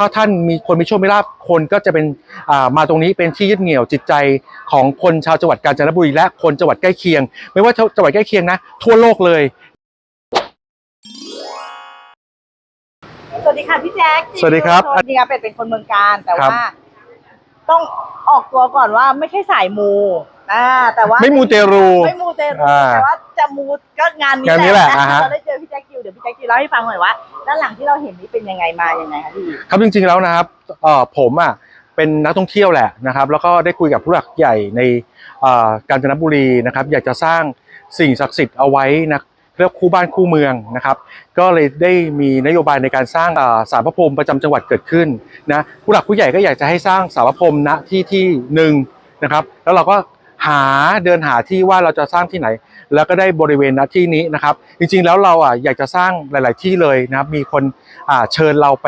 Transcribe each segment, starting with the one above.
ถ้าท่านมีคนมีโชคมีลาภคนก็จะเป็นอ่ามาตรงนี้เป็นที่ยึดเหนี่ยวจิตใจของคนชาวจังหวัดกาญจนบุรีและคนจังหวัดใกล้เคียง ไม่ว่าจังหวัดใกล้เคียงนะ ทั่วโลกเลยสวัสดีค่ะพี่แจ๊คสวัสดีครับสวัสดีครับเป็ดเป็นคนเมืองการแต่ครับว่าต้องออกตัวก่อนว่าไม่ใช่สายมูอ่าแต่ว่าไม่มูเตรูไม่มูเตรูอ่าแต่ว่าจะมูก็งานนี้งานนี้แหละนะอ่าฮะเราได้เจอพี่แจ๊คคิว เล่าให้ฟังหน่อยว่าด้านหลังที่เราเห็นนี้เป็นยังไงมายังไงคะพี่ครับจริงๆแล้วนะครับเอ่อผมอะเป็นนักท่องเที่ยวแหละนะครับ แล้วก็ได้คุยกับผู้หลักใหญ่ในเอ่อกาญจนบุรีนะครับ อยากจะสร้างสิ่งศักดิ์สิทธิ์เอาไว้นะเรียกคู่บ้านคู่เมืองนะครับ ก็เลยได้มีนโยบายในการสร้างอ่าศาลพระพรมประจำจังหวัดเกิดขึ้นนะผู้หลักผู้ใหญ่ก็อยากจะให้สร้างศาลพระพรมณที่ที่หนึ่งนะครับ แล้วเราก็หาเดินหาที่ว่าเราจะสร้างที่ไหน แล้วก็ได้บริเวณณที่นี้นะครับ จริงๆแล้วเราอะอยากจะสร้างหลาย ๆ ที่เลยนะครับมีคนอ่าเชิญเราไป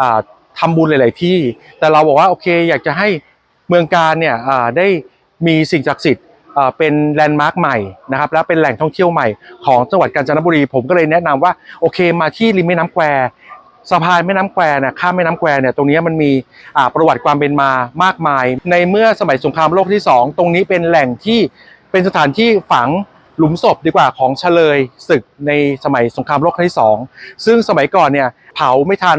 อ่าทำบุญหลาย ๆ ที่ แต่เราบอกว่าโอเค อยากจะให้เมืองการเนี่ยอ่าได้มีสิ่งศักดิ์สิทธิ์อ่าเป็นแลนด์มาร์คใหม่นะครับและเป็นแหล่งท่องเที่ยวใหม่ของจังหวัดกาญจนบุรี ผมก็เลยแนะนำว่าโอเคมาที่ริมแม่น้ำแควสะพานแม่น้ำแควเนี่ยข้ามแม่น้ำแควเนี่ยตรงนี้มันมีประวัติความเป็นมามากมาย ในเมื่อสมัยสงครามโลกที่สองตรงนี้เป็นแหล่งที่เป็นสถานที่ฝัง หลุมศพดีกว่าของเฉลยศึกในสมัยสงครามโลกครั้งที่สองซึ่งสมัยก่อนเนี่ยเผาไม่ทัน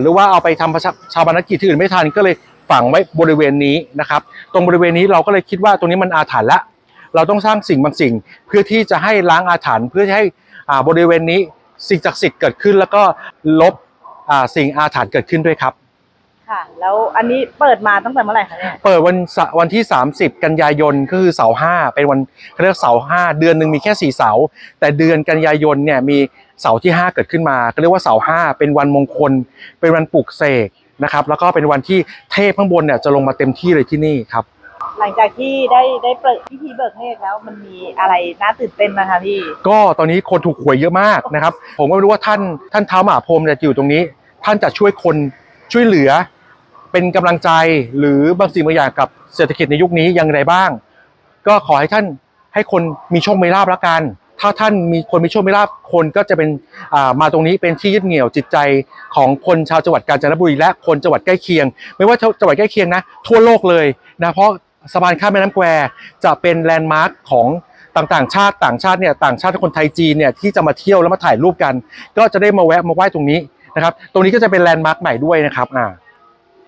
หรือว่าเอาไปทำประชาวบานกิจที่อื่นไม่ทันก็เลยฝังไว้บริเวณนี้นะครับ ตรงบริเวณนี้เราก็เลยคิดว่าตรงนี้มันอาถรรพ์ละเราต้องสร้างสิ่งบางสิ่งเพื่อที่จะให้ล้างอาถรรพ์เพื่อให้บริเวณนี้สิ่งศักดิ์สิทธิ์เกิดขึ้น แล้วก็ลบสิ่งอาถรรพ์เกิดขึ้นด้วยครับ ค่ะ แล้วอันนี้เปิดมาตั้งแต่เมื่อไหร่คะเนี่ยเปิดวันเสาร์วันที่ 30 กันยายนก็คือเสาร์ห้าเป็นวันเขาเรียกเสาร์ห้าเดือนหนึ่งมีแค่สี่เสาร์แต่เดือนกันยายนเนี่ยมีเสาร์ที่5เกิดขึ้นมาก็เรียกว่าเสาร์ห้าเป็นวันมงคล เป็นวันปลุกเสกนะครับ แล้วก็เป็นวันที่เทพข้างบนเนี่ยจะลงมาเต็มที่เลยที่นี่ครับ หลังจากที่ได้ได้เปิดพิธีเบิกเนตรแล้วมันมีอะไรน่าตื่นเต้นนะคะพี่ ก็ตอนนี้คนถูกหวยเยอะมากนะครับ ผมก็ไม่รู้ว่าท่านท่านเท้ามหาพรหมเนี่ยจะอยู่ตรงนี้ ท่านจะช่วยคนช่วยเหลือ เป็นกำลังใจหรือบางสิ่งบางอย่างกับเศรษฐกิจในยุคนี้อย่างไรบ้าง ก็ขอให้ท่านให้คนมีโชคมีลาภละกัน ถ้าท่านมีคนมีโชคมีลาภคนก็จะเป็นมาตรงนี้เป็นที่ยึดเหนี่ยวจิตใจของคนชาวจังหวัดกาญจนบุรีและคนจังหวัดใกล้เคียง ไม่ว่าจังหวัดใกล้เคียงนะทั่วโลกเลยนะเพราะสะพานข้ามแม่น้ำแควจะเป็นแลนด์มาร์คของต่างๆ ชาติต่างชาติเนี่ยต่างชาติคนไทยจีนเนี่ยที่จะมาเที่ยวแล้วมาถ่ายรูปกัน ก็จะได้มาแวะมาไหว้ตรงนี้นะครับ ตรงนี้ก็จะเป็นแลนด์มาร์คใหม่ด้วยนะครับอ่า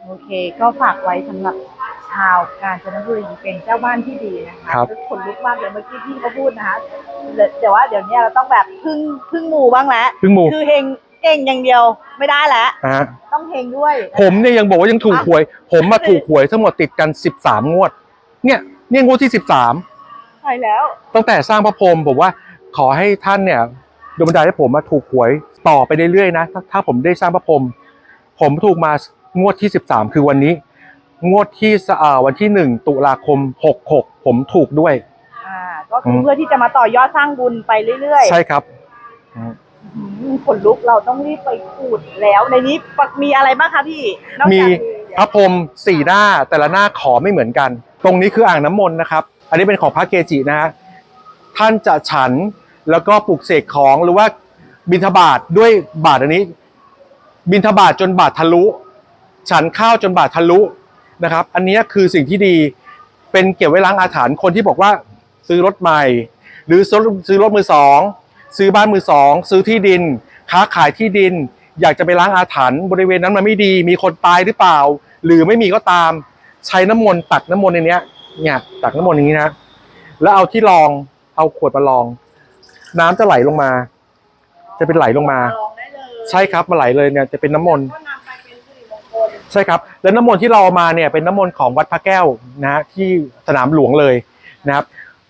โอเค ก็ฝากไว้สำหรับชาวกาญจนบุรีเป็นเจ้าบ้านที่ดีนะคะครับขนลุกมากเลยเมื่อกี้พี่เขาพูดนะคะแต่ว่าเดี๋ยวนี้เราต้องแบบพึ่งพึ่งหมูบ้างแล้ว พึ่งหมูคือเฮงเก่งอย่างเดียวไม่ได้แล้ว นะฮะต้องเฮงด้วย ผมเนี่ยยังบอกว่ายังถูกหวย ผมมาถูกหวยทั้งหมดติดกัน 13 งวด เนี่ยเนี่ยงวดที่ 13 ใช่แล้ว ตั้งแต่สร้างพระพรหมผมว่าขอให้ท่านเนี่ยดลบันดาลให้ผมมาถูกหวยต่อไปเรื่อยๆนะถ้าถ้าผมได้สร้างพระพรหมผมถูกมา งวดที่ 13 คือวันนี้ งวดที่สอ่าวันที่ 1 ตุลาคม 66 ผมถูกด้วย อ่าก็คือเพื่อที่จะมาต่อยอดสร้างบุญไปเรื่อยๆ ใช่ครับ อืมขนลุกเราต้องรีบไปขูดแล้วในนี้มีอะไรบ้างคะพี่นอกมีจากพระพรหมสี่หน้าแต่ละหน้าขอไม่เหมือนกัน ตรงนี้คืออ่างน้ำมนต์นะครับ อันนี้เป็นของพระเกจินะฮะท่านจะฉันแล้วก็ปลุกเสกของหรือว่าบิณฑบาตด้วยบาทอันนี้ บิณฑบาตจนบาททะลุ ฉันข้าวจนบาททะลุนะครับ อันนี้คือสิ่งที่ดีเป็นเก็บไว้ล้างอาถรรพ์คนที่บอกว่าซื้อรถใหม่ หรือซื้อซื้อรถมือสองซื้อบ้านมือสองซื้อที่ดิน ค้าขายที่ดิน อยากจะไปล้างอาถรรพ์บริเวณนั้นมันไม่ดี มีคนตายหรือเปล่า หรือไม่มีก็ตาม ใช้น้ำมนต์ตักน้ำมนต์ในเนี้ยเนี่ยตักน้ำมนต์อย่างนี้นะ แล้วเอาที่รองเอาขวดมาลอง น้ำจะไหลลงมา จะเป็นไหลลงมาลองได้เลยใช่ครับมาไหลเลยเนี่ยจะเป็นน้ำมนต์ ใช่ครับ แล้วน้ำมนต์ที่เราเอามาเนี่ยเป็นน้ำมนต์ของวัดพระแก้วนะฮะที่สนามหลวงเลยนะครับ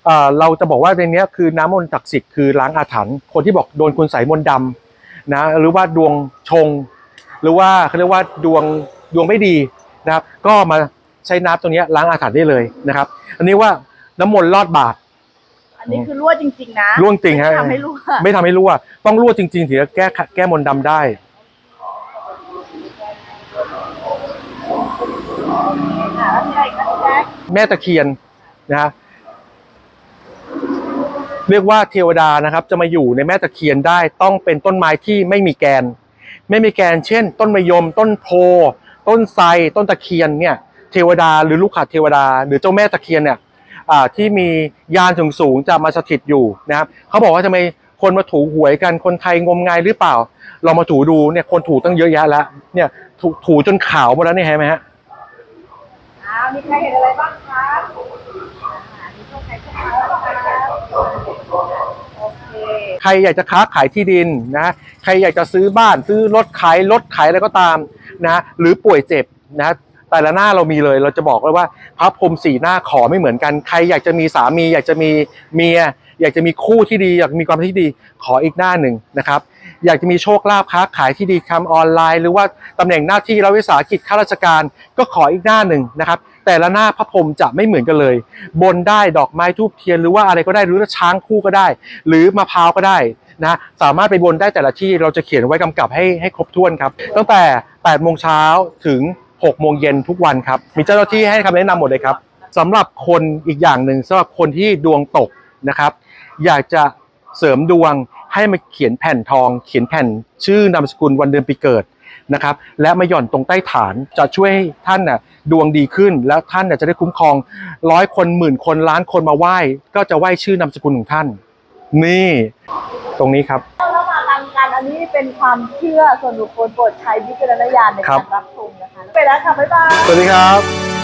เอ่อเราจะบอกว่าในเนี้ยคือน้ำมนต์ศักดิ์สิทธิ์คือล้างอาถรรพ์คนที่บอกโดนคุณใส่มนต์ดำนะหรือว่าดวงชง หรือว่าเขาเรียกว่าดวงดวงไม่ดีนะครับ ก็มาใช้น้ำตรงเนี้ยล้างอาถรรพ์ได้เลยนะครับ อันนี้ว่าน้ำมนต์ลอดบาทอันนี้คือรั่วจริงๆนะรั่วจริงฮะไม่ทำให้รั่วไม่ทำให้รั่วต้องรั่วจริงๆถึงจะแก้แก้มนต์ดำได้ ค่ะแล้วมีอะไรอีกคะพี่แจ๊คแม่ตะเคียนนะฮะเรียกว่าเทวดานะครับ จะมาอยู่ในแม่ตะเคียนได้ต้องเป็นต้นไม้ที่ไม่มีแกน ไม่มีแกน เช่น ต้นมะยม ต้นโพ ต้นไทรต้นตะเคียนเนี่ยเทวดาหรือลูกขัดเทวดา หรือเจ้าแม่ตะเคียนเนี่ยที่มียานสูงสูงจะมาสถิตอยู่นะครับเขาบอกว่าทำไมคนมาถูหวยกันคนไทยงมงายหรือเปล่า เรามาถูดูเนี่ยคนถูตั้งเยอะแยะแล้วเนี่ยถูถูจนขาวหมดแล้วนี่เห็นไหมฮะ มีใครเห็นอะไรบ้างคะมีช่วงใครเข้ามาแล้วคะโอเคใครอยากจะค้าขายที่ดินนะใครอยากจะซื้อบ้านซื้อรถขายรถขายอะไรก็ตามนะหรือป่วยเจ็บนะแต่ละหน้าเรามีเลย เราจะบอกเลยว่าพระพรหมสี่หน้าขอไม่เหมือนกัน ใครอยากจะมีสามี อยากจะมีเมีย อยากจะมีคู่ที่ดี อยากมีความที่ดี ขออีกหน้าหนึ่งนะครับ อยากจะมีโชคลาภค้าขายที่ดีทำออนไลน์ หรือว่าตำแหน่งหน้าที่รัฐวิสาหกิจข้าราชการ ก็ขออีกหน้าหนึ่งนะครับ แต่ละหน้าพระพรหมจะไม่เหมือนกันเลย บนได้ดอกไม้ทูบเทียนหรือว่าอะไรก็ได้หรือว่าช้างคู่ก็ได้ หรือมะพร้าวก็ได้นะสามารถไปบนได้แต่ละที่เราจะเขียนไว้กำกับให้ให้ครบถ้วนครับ ตั้งแต่8โมงเช้าถึง6โมงเย็นทุกวันครับ มีเจ้าหน้าที่ให้คำแนะนำหมดเลยครับสำหรับคนอีกอย่างหนึ่งสำหรับคนที่ดวงตกนะครับ อยากจะเสริมดวงให้มาเขียนแผ่นทอง เขียนแผ่นชื่อนามสกุลวันเดือนปีเกิด นะครับ และมาหย่อนตรงใต้ฐานจะช่วยให้ท่านน่ะดวงดีขึ้น แล้วท่านน่ะจะได้คุ้มครองร้อยคนหมื่นคนล้านคนมาไหว้ ก็จะไหว้ชื่อนามสกุลของท่าน นี่ ตรงนี้ครับเรามาตามกันอันนี้เป็นความเชื่อส่วนบุคคลโปรดใช้วิจารณญาณในครัการบรับชมนะคะไปแล้วค่ะบ๊ายบาย สวัสดีครับ